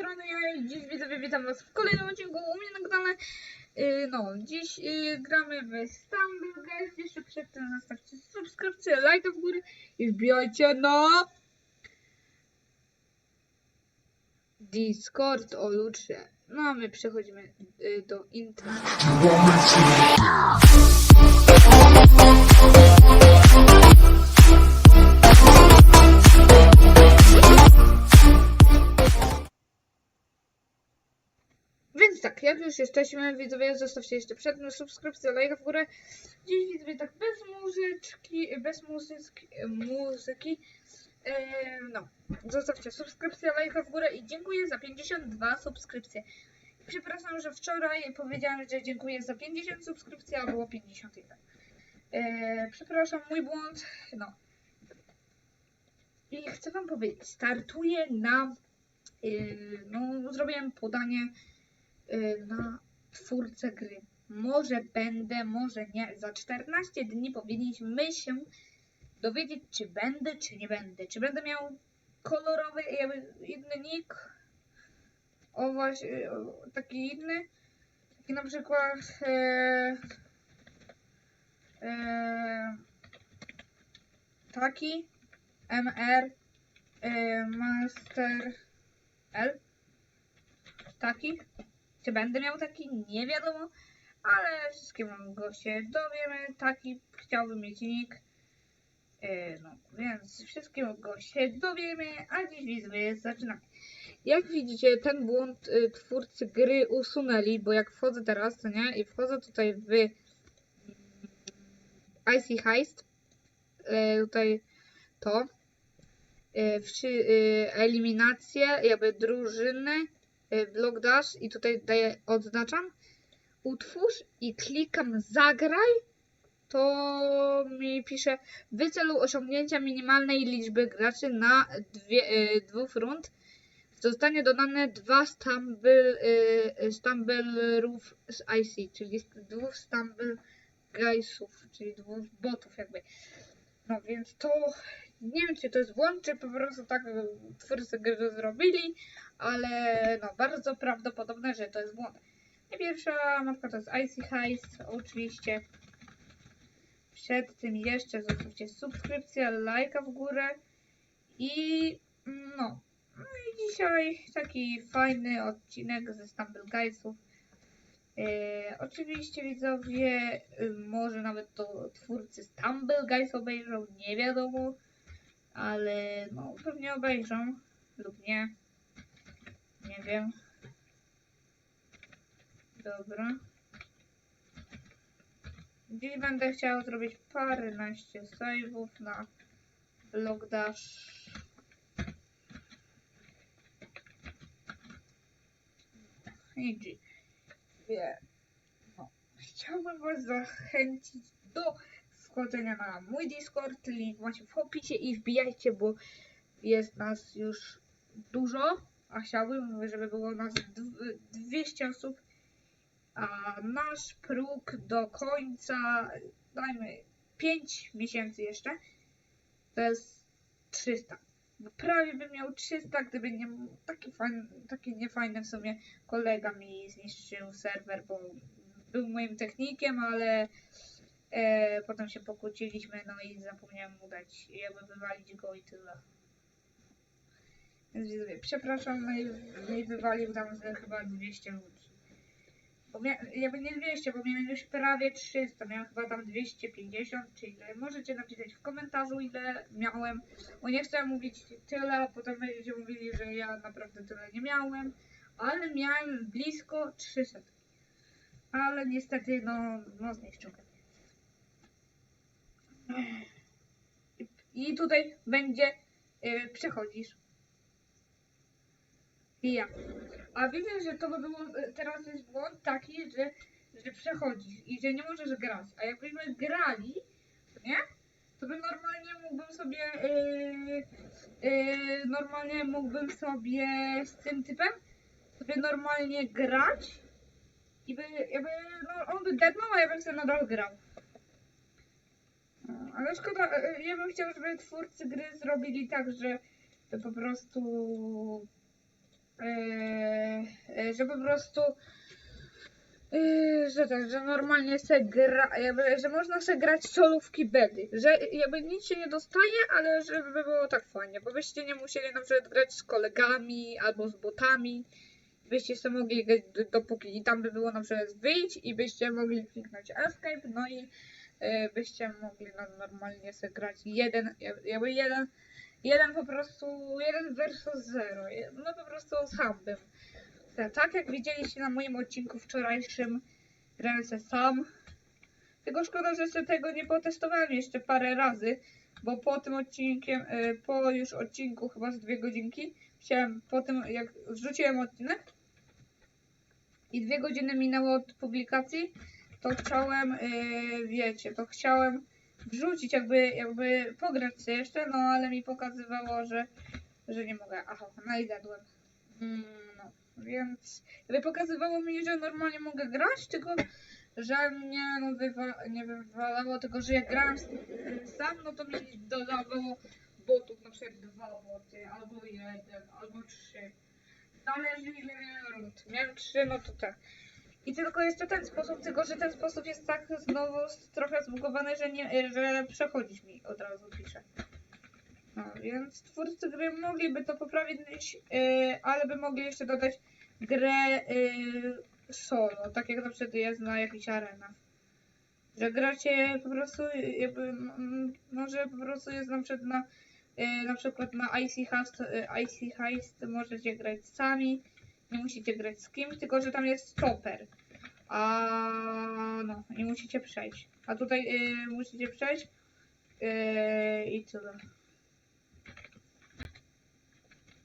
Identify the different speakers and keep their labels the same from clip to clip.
Speaker 1: strony ja dziś widzowie witam was w kolejnym odcinku u mnie na kanale. Yy, no, dziś yy, gramy w Stumble Guys. Jeszcze przed tym zostawcie subskrypcję, lajka w górę i wbijajcie na Discord o lutrze. No a my przechodzimy yy, do intra. Jak już jesteśmy, widzowie, zostawcie jeszcze przed tym subskrypcję, lajka w górę. Dziś widzowie tak bez muzyczki, bez muzyki, muzyki. No, zostawcie subskrypcję, lajka w górę i dziękuję za 52 subskrypcje. Przepraszam, że wczoraj powiedziałem, że dziękuję za 50 subskrypcji, a było 51. E, przepraszam, mój błąd. No. I chcę wam powiedzieć, startuję na. Yy, no, zrobiłem podanie na twórcę gry. Może będę, może nie. Za 14 dni powinniśmy się dowiedzieć, czy będę, czy nie będę. Czy będę miał kolorowy, inny nick. O właśnie, taki inny. Taki na przykład. E, e, taki. MR. E, Master. L. Taki. Czy będę miał taki? Nie wiadomo. Ale wszystkiego się dowiemy. Taki chciałbym mieć nick. E, no, więc wszystkiego się dowiemy, a dziś widzowie zaczynamy. Jak widzicie, ten błąd y, twórcy gry usunęli, bo jak wchodzę teraz, to nie, i wchodzę tutaj w mm, Icy Heist, e, tutaj to, wszy, e, eliminację, jakby drużyny, e, block dash i tutaj daję, odznaczam, utwórz i klikam zagraj, to mi pisze w celu osiągnięcia minimalnej liczby graczy na dwie, e, dwóch rund. Zostanie dodane dwa stumble, e, stumblerów z IC, czyli dwóch stumble guysów, czyli dwóch botów jakby. No więc to nie wiem czy to jest błąd, czy po prostu tak e, twórcy gry zrobili, ale no bardzo prawdopodobne, że to jest błąd. I pierwsza mapka to jest Icy Heist, oczywiście. Przed tym jeszcze zostawcie subskrypcję, lajka w górę i no. No i dzisiaj taki fajny odcinek ze Stumble Guysów. E, oczywiście widzowie, y, może nawet to twórcy Stumble Guys obejrzą, nie wiadomo, ale no pewnie obejrzą lub nie. Nie wiem. Dobra. Dziś będę chciał zrobić paręnaście save'ów na Logdash. I G. Wie. No. Chciałbym was zachęcić do wchodzenia na mój Discord, link macie w opisie i wbijajcie, bo jest nas już dużo, a chciałbym, żeby było nas dw- 200 osób a nasz próg do końca, dajmy 5 miesięcy jeszcze, to jest 300. No prawie bym miał 300, gdyby nie taki fajny, taki niefajny w sumie kolega mi zniszczył serwer, bo był moim technikiem, ale e, potem się pokłóciliśmy, no i zapomniałem mu dać, jakby wywalić go i tyle. Więc widzowie, przepraszam, no i, no i wywalił tam chyba 200 ludzi. Bo mia- jakby nie 200, bo miałem już prawie 300, miałem chyba tam 250 czy ile. Możecie napisać w komentarzu ile miałem, bo nie chcę mówić tyle, a potem będziecie mówili, że ja naprawdę tyle nie miałem, ale miałem blisko 300. Ale niestety, no, no zniszczył. I- tutaj będzie, yy, przechodzisz. I ja. A wiecie, że to by było, e, teraz jest błąd taki, że, że przechodzisz i że nie możesz grać. A jakbyśmy grali, nie? To by normalnie mógłbym sobie, yy, yy, normalnie mógłbym sobie z tym typem sobie normalnie grać i by, jakby, no, on by deadnął, a ja bym sobie nadal grał. Ale szkoda, e, ja bym chciał, żeby twórcy gry zrobili tak, że po prostu e, że po prostu eee, że tak, że normalnie se gra, jakby, że można se grać solówki bedy, że jakby nic się nie dostaje, ale żeby było tak fajnie, bo byście nie musieli na przykład grać z kolegami albo z botami, byście sobie mogli grać dopóki i tam by było na przykład wyjść i byście mogli kliknąć escape, no i e, byście mogli no, normalnie grać jeden, jakby jeden, jeden po prostu, jeden versus zero, no po prostu sam bym. Tak, tak jak widzieliście na moim odcinku wczorajszym, grałem sam. Tylko szkoda, że sobie tego nie potestowałem jeszcze parę razy, bo po tym odcinkiem, e, po już odcinku chyba z dwie godzinki, chciałem po tym jak wrzuciłem odcinek i dwie godziny minęło od publikacji, to chciałem, e, wiecie, to chciałem wrzucić, jakby, jakby pograć sobie jeszcze, no ale mi pokazywało, że, że nie mogę. Aha, no i zjadłem. Mm, no, więc jakby pokazywało mi, że normalnie mogę grać, tylko że mnie no, wywa nie wywalało, tylko że jak grałem sam, no to mi dodawało botów, na przykład dwa boty, albo jeden, albo trzy. Zależy ile miałem rund. Miałem trzy, no to tak. I tylko jeszcze ten sposób, tylko że ten sposób jest tak znowu trochę zbugowany, że nie, że przechodzić mi od razu pisze. No, więc twórcy gry mogliby to poprawić, yy, ale by mogli jeszcze dodać grę yy, solo, tak jak na przykład jest na jakichś arenach. Że gracie po prostu jakby, może po prostu jest na przykład na, yy, na przykład na Icy Heist, yy, Icy Heist możecie grać sami, nie musicie grać z kimś, tylko że tam jest stopper. A no, i musicie przejść. A tutaj yy, musicie przejść yy, i tyle.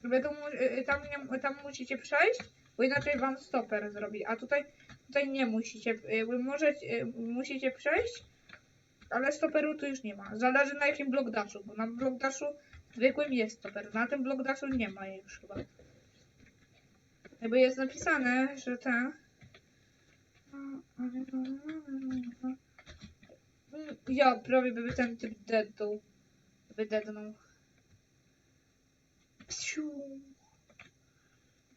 Speaker 1: Jakby tu, mu- y, y, tam, nie, tam musicie przejść, bo inaczej wam stoper zrobi. A tutaj, tutaj nie musicie. Jakby możecie, y, musicie przejść, ale stoperu tu już nie ma. Zależy na jakim block dashu, bo na block dashu zwykłym jest stoper. Na tym block dashu nie ma już chyba. Jakby jest napisane, że ten. Ja prawie by ten typ deadnął. By deadnął. Psiu.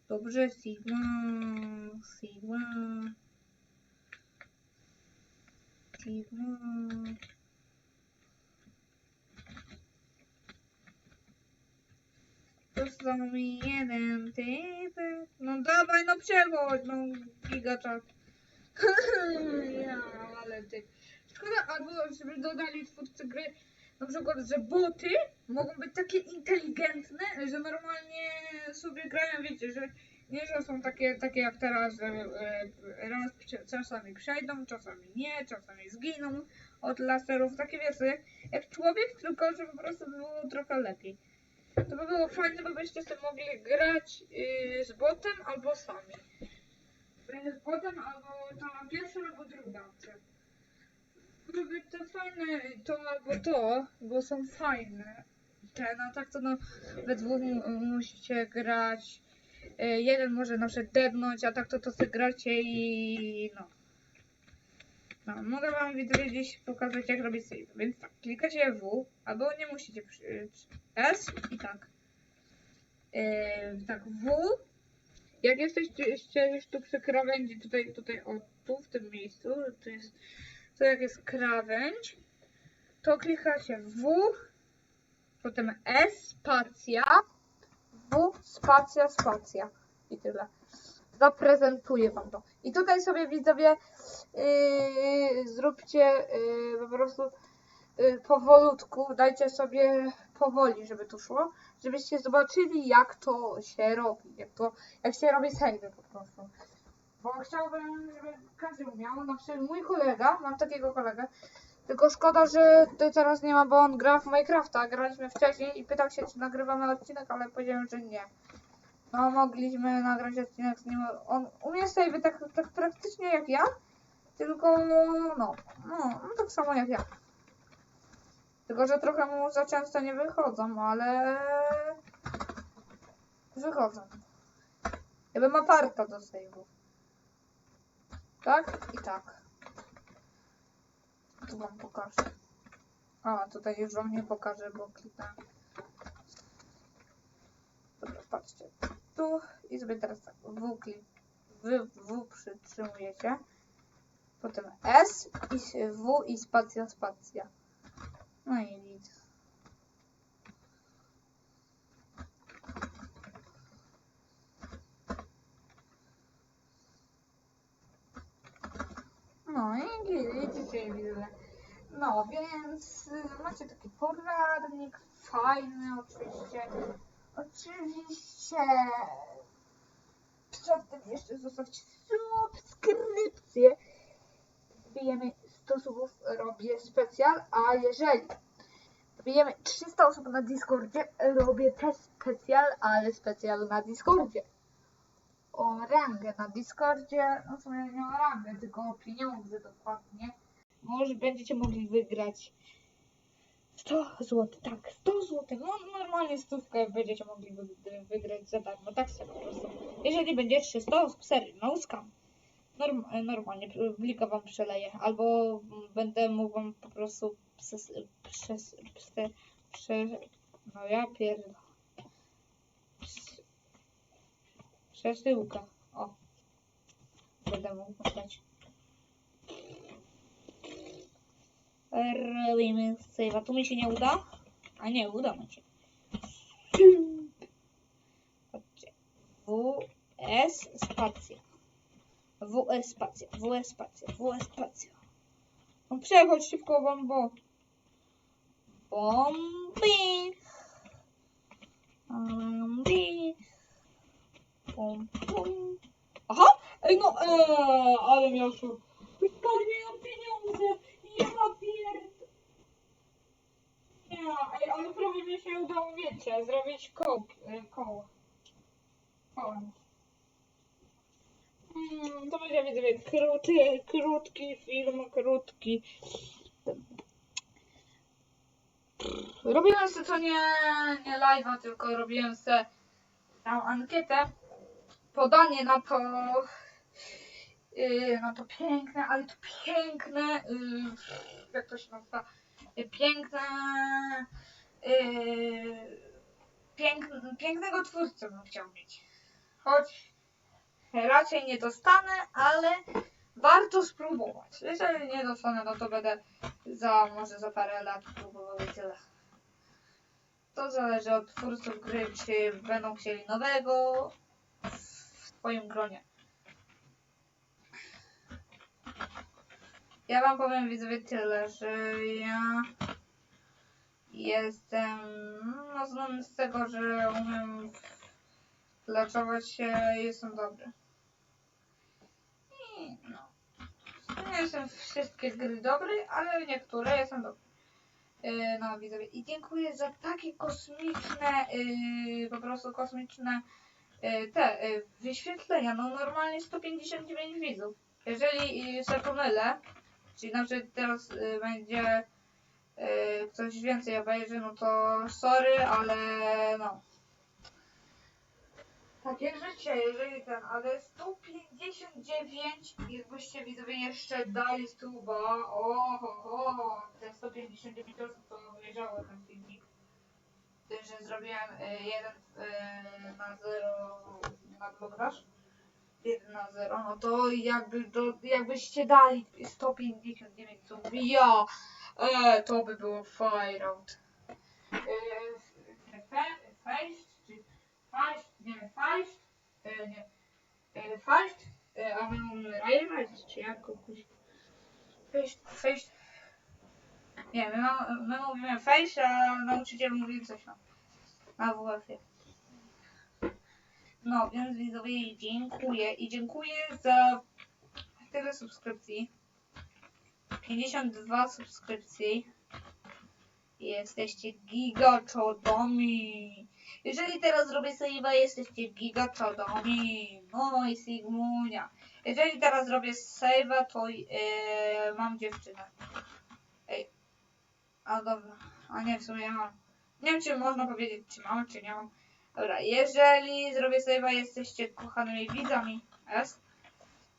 Speaker 1: Dobrze, Sigma, Sigma. Sigma. Został mi jeden typek. No dawaj, no przechodź, no gigaczat. ja, ale ty. Szkoda, albo żeby dodali twórcy gry, na przykład, że boty mogą być takie inteligentne, że normalnie sobie grają, wiecie, że nie, że są takie, takie jak teraz, że e, raz czasami przejdą, czasami nie, czasami zginą od laserów, takie wiecie, jak, jak człowiek, tylko że po prostu by było trochę lepiej. To by było fajne, bo byście sobie mogli grać yy, z botem albo sami. Yy, Z botem albo ta pierwsza albo druga opcja. Żeby te fajne to albo to, bo są fajne. Te, no tak to no we dwóch mu- musicie grać. Yy, jeden może na przykład deadnąć, a tak to to sobie gracie i no. No, mogę wam widzowie pokazać jak robić save. Więc tak, klikacie W, albo nie musicie przy, S i tak. Yy, tak, W. Jak jesteście już tu przy krawędzi, tutaj, tutaj, o, tu w tym miejscu, to jest, to jak jest krawędź, to klikacie W, potem S, spacja, W, spacja, spacja i tyle. Zaprezentuję wam to. I tutaj sobie widzowie yy, zróbcie yy, po prostu yy, powolutku, dajcie sobie powoli, żeby to szło, żebyście zobaczyli jak to się robi, jak to, jak się robi save po prostu. Bo chciałbym, żeby każdy umiał, na przykład mój kolega, mam takiego kolegę, tylko szkoda, że tutaj teraz nie ma, bo on gra w Minecrafta, graliśmy wcześniej i pytał się, czy nagrywamy odcinek, ale powiedziałem, że nie. No, mogliśmy nagrać odcinek z nim. On umie save tak, tak praktycznie jak ja, tylko no, no, no tak samo jak ja. Tylko, że trochę mu za często nie wychodzą, ale wychodzą. Jakby ma parta do save'u. Tak i tak. Tu wam pokażę. A, tutaj już wam nie pokażę, bo kliknąłem. Dobra. patrzcie, tu i sobie teraz tak, W klik, W, W przytrzymujecie, potem S i W i spacja, spacja. No i widzę. No i widzicie, widzę. No więc macie taki poradnik, fajny oczywiście. Oczywiście przed tym jeszcze zostawcie subskrypcję. Wbijemy 100 subów, robię specjal, a jeżeli wbijemy 300 osób na Discordzie, robię też specjal, ale specjal na Discordzie. O rangę na Discordzie, no w sumie nie o rangę, tylko o pieniądze dokładnie. Może będziecie mogli wygrać 100 zł, tak, 100 zł. No normalnie stówkę będziecie mogli wy, wygrać za darmo, tak sobie po prostu. Jeżeli będzie 300 osób, serio, no skam. Norm, normalnie plika wam przeleję, albo będę mógł wam po prostu przez, przez, przez, przez no ja pierdolę. Przesyłka, o. Będę mógł dać. Robimy save'a. Tu mi się nie uda? A nie, uda mi się. Patrzcie. W, S, spacja. W, S, spacja. W, S, spacja. W, S, spacja. No przechodź szybko, bombo. Bombi. Bombi. Bum, bum. Aha! Ej, no, eee, ale miał. Spadnie na pieniądze. Ja pierd... Nie, ej, ale prawie mi się udało, wiecie, zrobić koł, e, koło. Kołem. Mm, to będzie, widzę, krótki, krótki film, krótki. Robiłem sobie to nie, nie live'a, tylko robiłem sobie tam ankietę. Podanie na to, yy, na to piękne, ale to piękne, yy, jak to się nazywa, piękne, yy, pięk, pięknego twórcę bym chciał mieć. Choć raczej nie dostanę, ale warto spróbować. Jeżeli nie dostanę, no to będę za może za parę lat próbował i tyle. To zależy od twórców gry, czy będą chcieli nowego w twoim gronie. Ja wam powiem widzowie tyle, że ja jestem no znany z tego, że umiem leczować się jestem dobry. I no. Nie jestem wszystkie gry dobry, ale niektóre jestem dobry. Yy, no widzowie. I dziękuję za takie kosmiczne, yy, po prostu kosmiczne yy, te yy, wyświetlenia. No normalnie 159 widzów. Jeżeli yy, się pomylę, czyli na przykład teraz yy, będzie yy, ktoś więcej obejrzy, no to sorry, ale no. Takie życie, jeżeli ten, ale 159, jakbyście widzowie jeszcze dali stuba, o ho, ho, te 159 osób to obejrzało ten filmik, tym, że zrobiłem y, 1 y, na 0 na blograż, 1 na 0, no to jakby, do, jakbyście dali 159 słów, ja, e, to by było fire out. Fe- Fejst, czy Feist, nie, Feist, nie, e, Feist, a my mówimy Rejfest, czy jak kogoś, Feist, Feist, nie, my, my mówimy Feist, a nauczyciel mówi coś tam, na WF-ie. No, więc widzowie dziękuję i dziękuję za tyle subskrypcji. 52 subskrypcji. Jesteście gigaczodami. Jeżeli teraz zrobię save'a, jesteście gigaczodami. No i Sigmunia. Jeżeli teraz zrobię save'a, to yy, mam dziewczynę. Ej. A dobra. A nie, w sumie mam. Nie wiem, czy można powiedzieć, czy mam, czy nie mam. Dobra, jeżeli zrobię save'a, jesteście kochanymi widzami. Jest?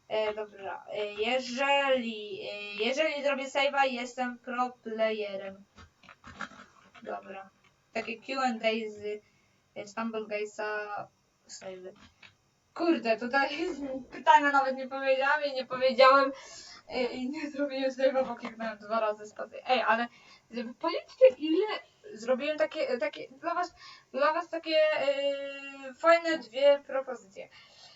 Speaker 1: E, dobra, e, jeżeli, e, jeżeli zrobię save'a, jestem pro playerem. Dobra. Takie Q&A z, e, Stumble save. Kurde, tutaj pytania nawet nie powiedziałam i nie powiedziałem i nie zrobiłem save'a, bo kliknąłem dwa razy spację. Ej, ale żeby powiedzcie ile zrobiłem takie, takie dla was, dla was takie y, fajne dwie propozycje.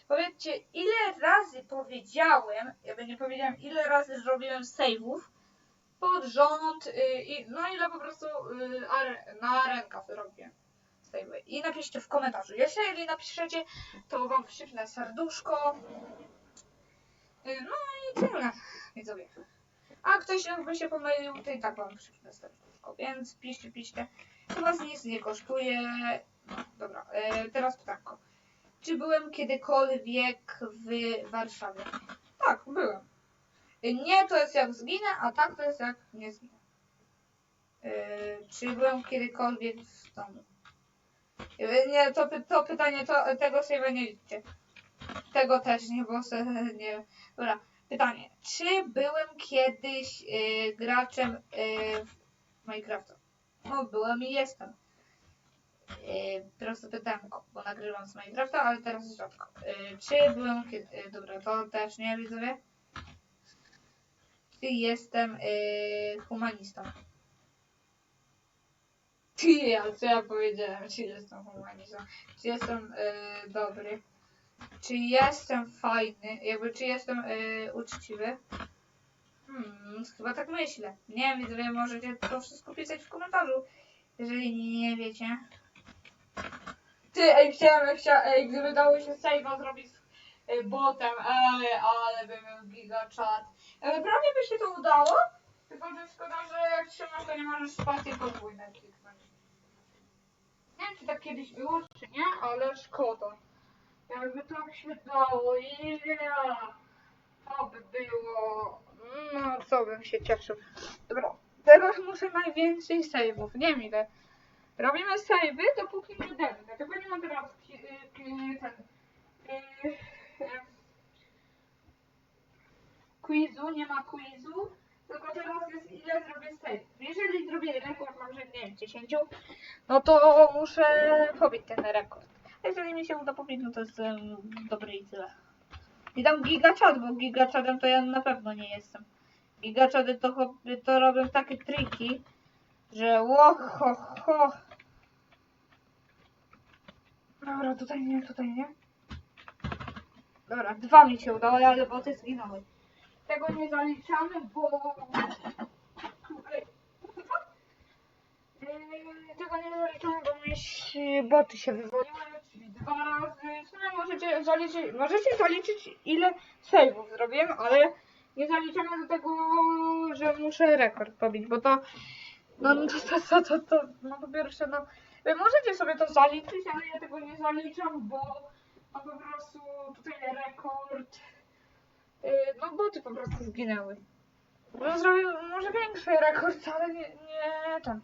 Speaker 1: Powiedzcie, ile razy powiedziałem, jakby nie powiedziałem, ile razy zrobiłem save'ów pod rząd y, i no ile po prostu y, are, na arenkach robię save'y. I napiszcie w komentarzu. Jeżeli napiszecie, to wam przypnę serduszko. No i tyle, widzowie. A ktoś jakby się pomylił, to i tak wam przypnę serduszko. Więc piszcie, piszcie. To was nic nie kosztuje. Dobra, y, teraz pytanko. Czy byłem kiedykolwiek w Warszawie? Tak, byłem. Nie to jest jak zginę, a tak to jest jak nie zginę. Yy, czy byłem kiedykolwiek w domu? Yy, nie, to, py- to pytanie, to, tego sobie nie liczcie. Tego też nie, bo se, nie. Dobra, pytanie. Czy byłem kiedyś yy, graczem w Minecrafta? No, byłem i jestem. Yy, proste pytanko, bo nagrywam z Minecrafta, ale teraz rzadko. Yy, czy byłem kiedy... Yy, dobra, to też nie, widzowie. Czy jestem yy, humanistą? Ty, a co ja powiedziałem? Czy jestem humanistą? Czy jestem yy, dobry? Czy jestem fajny? Jakby, czy jestem yy, uczciwy? Hmm, chyba tak myślę. Nie wiem, widzowie, możecie to wszystko pisać w komentarzu, jeżeli nie wiecie. Ty, ej, chciałem, chciałem ej, gdyby dało się save'a zrobić z y, botem, ej, ale by miał gigachat. E, Prawie by się to udało, tylko że szkoda, że jak trzymasz, to nie możesz spacji podwójne kliknąć. Nie wiem, czy tak kiedyś było, czy nie, ale szkoda. Jakby to się dało, yeah. to by było, no co bym się cieszył. Dobra, teraz muszę najwięcej save'ów, nie wiem ile. Robimy save'y, dopóki nie damy. Dlatego nie ma teraz ki- y, ten, y, y, quizu, nie ma quizu, tylko teraz jest ile zrobię save. Jeżeli zrobię rekord, może nie wiem, 10, no to muszę pobić ten rekord. Jeżeli mi się uda pobić, no to jestem dobry i tyle. I dam gigachat, bo gigachatem to ja na pewno nie jestem. Gigachaty to, to robią takie triki, że ło, ho, ho. Dobra, tutaj nie, tutaj nie. Dobra, dwa mi się udało, ale boty zginęły. Tego nie zaliczamy, bo... Tego nie zaliczamy, bo mi boty się wywoliły, czyli dwa razy. W sumie możecie zaliczyć, możecie zaliczyć ile save'ów zrobiłem, ale nie zaliczamy do tego, że muszę rekord pobić, bo to no no to, to, to, to, no po pierwsze, no wy możecie sobie to zaliczyć, ale ja tego nie zaliczam, bo no po prostu tutaj rekord, yy, no boty po prostu zginęły. No zrobił może większy rekord, ale nie, nie ten.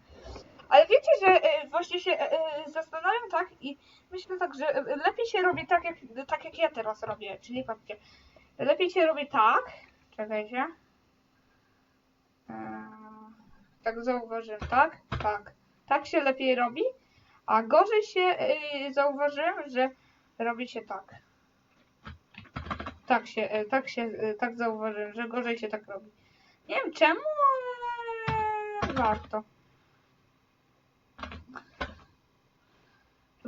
Speaker 1: Ale wiecie, że y, właśnie się y, y, zastanawiam tak i myślę tak, że lepiej się robi tak jak, tak jak ja teraz robię, czyli patrzcie, lepiej się robi tak, czekajcie, tak zauważyłem, tak, tak, tak się lepiej robi, a gorzej się zauważyłem, że robi się tak. Tak się, tak się, tak zauważyłem, że gorzej się tak robi. Nie wiem czemu, ale warto.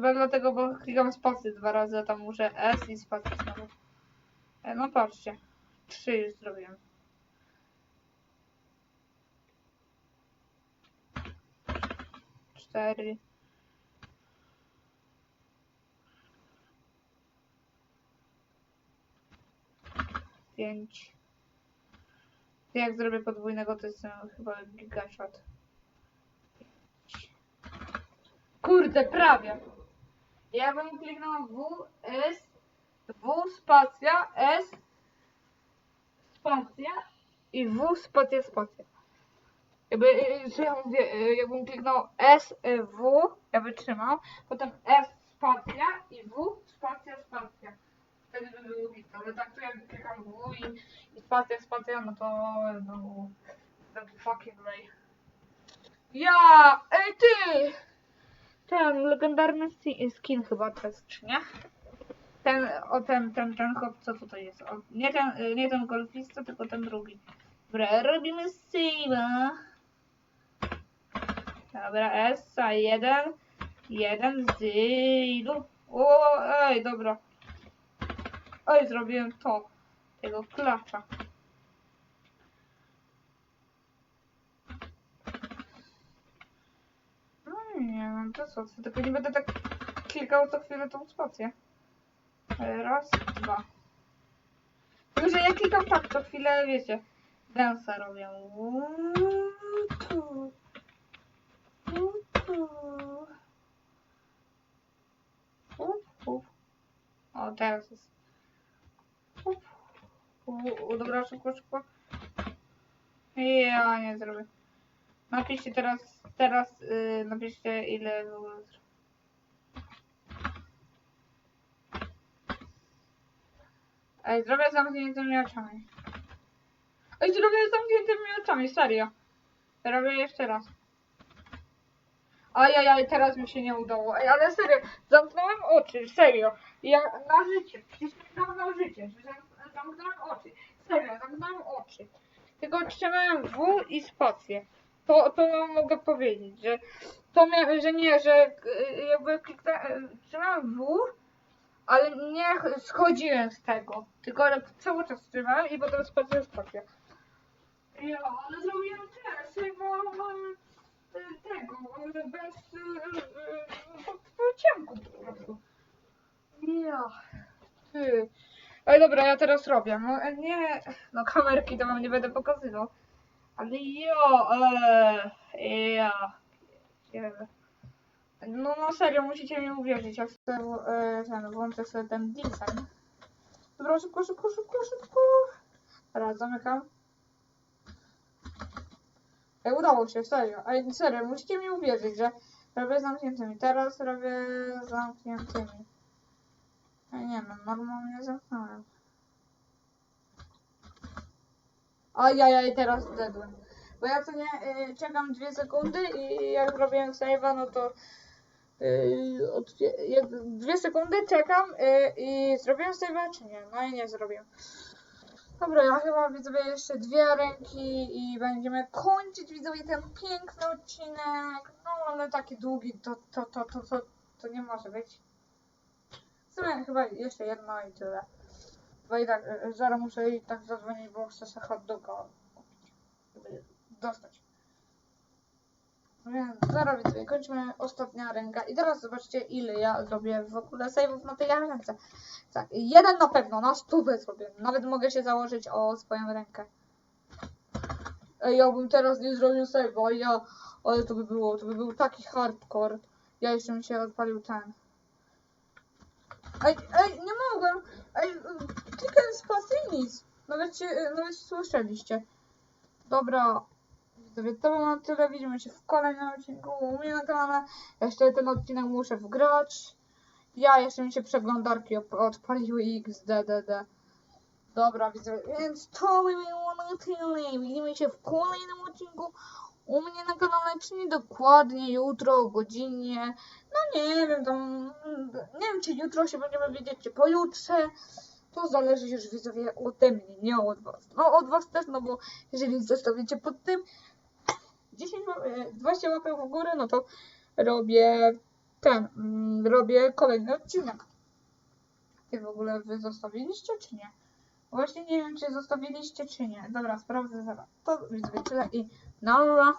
Speaker 1: Chyba dlatego, bo klikam spację dwa razy, a tam muszę S i spację znowu. E, no patrzcie. Trzy już zrobiłem. Cztery. Pięć. Jak zrobię podwójnego, to jestem chyba gigashot. Kurde, prawie. Ja bym kliknął W, S, W, spacja, S, spacja i W, spacja, spacja. Jakby, y, mówię, y, jakbym kliknął S, y, W, ja wytrzymał, potem S, spacja i W, spacja, spacja. Wtedy by było git, ale tak to jak klikam W i, i spacja, spacja, no to no, no fucking way. Ja, ej ty! Ten legendarny skin chyba to jest, czy nie? Ten, o ten, ten, ten hop, co tutaj jest? O, nie ten, nie ten golfista, tylko ten drugi. Dobra, robimy save'a. Dobra, Essa, jeden, jeden, zero. O, ej, dobra. Oj, zrobiłem to. Tego klacza. No co, tylko nie będę tak klikał co chwilę tą spację. Raz, dwa. Tylko, że ja klikam tak co chwilę, wiecie, dansa robię. Utu. Utu. Up, up. O, teraz jest. Up. U, u, dobra, szybko, szybko. Ja nie zrobię. Napiszcie teraz, teraz yy, napiszcie ile Ej, zrobię z zamkniętymi oczami. Ej, zrobię z zamkniętymi oczami, serio. Robię jeszcze raz. Ajajaj, teraz mi się nie udało. Ej, ale serio, zamknąłem oczy, serio. Ja na życie, przysięgam na życie, że zam- zamknąłem oczy. Serio, zamknąłem oczy. Tylko trzymałem W i spację. To, to mogę powiedzieć, że to mia- że nie, że y, jakby kliknę, y, trzymałem W, ale nie ch- schodziłem z tego. Tylko tak cały czas trzymałem i potem spacja spacja. Ja, ale zrobiłem też, bo y, tego, bez po, ciemku po prostu. Ja. Ty. Ej, dobra, ja teraz robię. No nie, no kamerki to wam nie będę pokazywał. Ale jo, eee, ja. Nie. No, no serio, musicie mi uwierzyć, jak sobie e, ten, włączę sobie ten design. Dobra, szybko, szybko, szybko, szybko. Teraz zamykam. Ej, udało się, serio. Ej, serio, musicie mi uwierzyć, że robię zamkniętymi. Teraz robię zamkniętymi. Ej, nie no, normalnie zamknąłem. Ajajaj, teraz zjadłem. Bo ja co nie y, czekam dwie sekundy i jak robiłem save'a, no to y, od dwie sekundy czekam y, i zrobiłem save'a czy nie? No i nie zrobiłem. Dobra, ja chyba widzowie jeszcze dwie ręki i będziemy kończyć widzowie ten piękny odcinek. No ale taki długi to to to to to, to nie może być. W sumie chyba jeszcze jedno i tyle. Bo i tak y, zaraz muszę i tak zadzwonić, bo chcę sobie hot doga kupić. Dostać. No Więc zaraz kończymy ostatnia ręka. I teraz zobaczcie ile ja zrobię w ogóle save'ów na tej ręce. Tak, jeden na pewno, na stówę zrobię. Nawet mogę się założyć o swoją rękę. Ej, ja bym teraz nie zrobił save'a, ja... Ale to by było, to by był taki hardcore. Ja jeszcze mi się odpalił ten. Ej, ej, nie mogłem! Ej, klikałem spację i nic. Nawet się, nawet się słyszeliście. Dobra. Widzowie, to było na tyle. Widzimy się w kolejnym odcinku u mnie na kanale. Jeszcze ten odcinek muszę wgrać. Ja jeszcze mi się przeglądarki odpaliły XDDD. Dobra, widzę, więc to by było na tyle. Widzimy się w kolejnym odcinku u mnie na kanale, czyli dokładnie jutro o godzinie. No nie wiem, tam. Nie wiem, czy jutro się będziemy wiedzieć, czy pojutrze. To zależy już widzowie ode mnie, nie od was. No od was też, no bo jeżeli zostawicie pod tym 10, ła- e, 20 łapek w górę, no to robię ten, mm, robię kolejny odcinek. I w ogóle wy zostawiliście, czy nie? Właśnie nie wiem, czy zostawiliście, czy nie. Dobra, sprawdzę zaraz. To widzowie tyle i nara.